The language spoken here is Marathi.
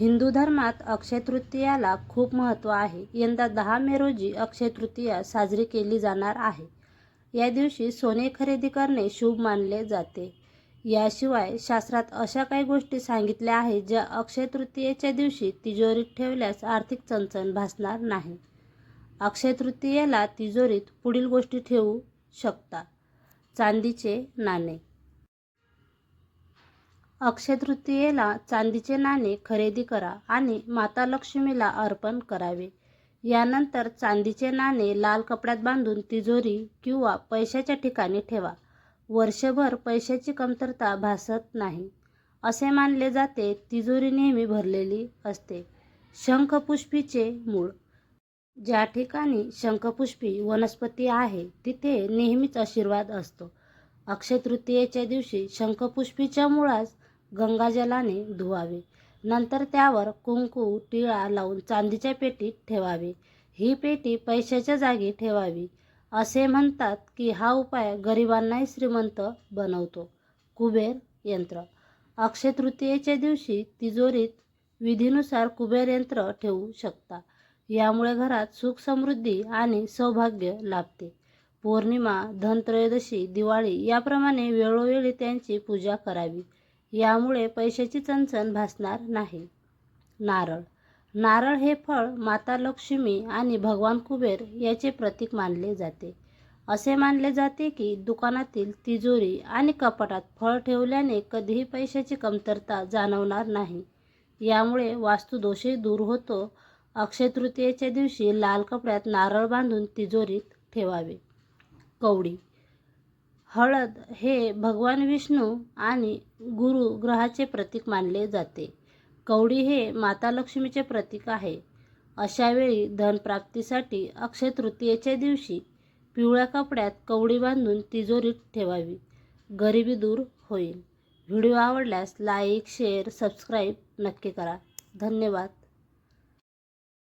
हिंदू धर्मात अक्षय तृतीयाला खूप महत्त्व आहे. यंदा दहा मे रोजी अक्षय तृतीया साजरी केली जाणार आहे. या दिवशी सोने खरेदी करणे शुभ मानले जाते. याशिवाय शास्त्रात अशा काही गोष्टी सांगितल्या आहेत ज्या अक्षय तृतीयेच्या दिवशी तिजोरीत ठेवल्यास आर्थिक चणचण भासणार नाही. अक्षय तृतीयेला तिजोरीत पुढील गोष्टी ठेवू शकता. चांदीचे नाणे अक्षय तृतीयेला चांदीचे नाणे खरेदी करा आणि माता लक्ष्मीला अर्पण करावे. यानंतर चांदीचे नाणे लाल कपड्यात बांधून तिजोरी किंवा पैशाच्या ठिकाणी ठेवा. वर्षभर पैशाची कमतरता भासत नाही, असे मानले जाते. तिजोरी नेहमी भरलेली असते. शंखपुष्पीचे मूळ ज्या ठिकाणी शंखपुष्पी वनस्पती आहे तिथे नेहमीच आशीर्वाद असतो. अक्षय तृतीयेच्या दिवशी शंखपुष्पीच्या मुळास गंगाजलाने धुवावे. नंतर त्यावर कुंकू, टिळा लावून चांदीच्या पेटीत ठेवावे. ही पेटी पैशाच्या जागी ठेवावी. असे म्हणतात की हा उपाय गरिबांनाही श्रीमंत बनवतो. कुबेर यंत्र अक्षय तृतीयेच्या दिवशी तिजोरीत विधीनुसार कुबेर यंत्र ठेवू शकता. यामुळे घरात सुख समृद्धी आणि सौभाग्य लाभते. पौर्णिमा, धनत्रयोदशी, दिवाळी याप्रमाणे वेळोवेळी त्यांची पूजा करावी. यामुळे पैशाची चणचण भासणार नाही. नारळ नारळ हे फळ माता लक्ष्मी आणि भगवान कुबेर याचे प्रतीक मानले जाते. असे मानले जाते की दुकानातील तिजोरी आणि कपाटात फळ ठेवल्याने कधीही पैशाची कमतरता जाणवणार नाही. यामुळे वास्तुदोषही दूर होतो. अक्षय तृतीयेच्या दिवशी लाल कपड्यात नारळ बांधून तिजोरीत ठेवावे. कवडी हळद हे भगवान विष्णू आणि गुरु ग्रहाचे प्रतीक मानले जाते. कवडी हे माता लक्ष्मीचे प्रतीक आहे. अशावेळी धनप्राप्तीसाठी अक्षय तृतीयेच्या दिवशी पिवळ्या कपड्यात कवडी बांधून तिजोरीत ठेवावी. गरिबी दूर होईल. व्हिडिओ आवडल्यास लाईक, शेअर, सबस्क्राईब नक्की करा. धन्यवाद.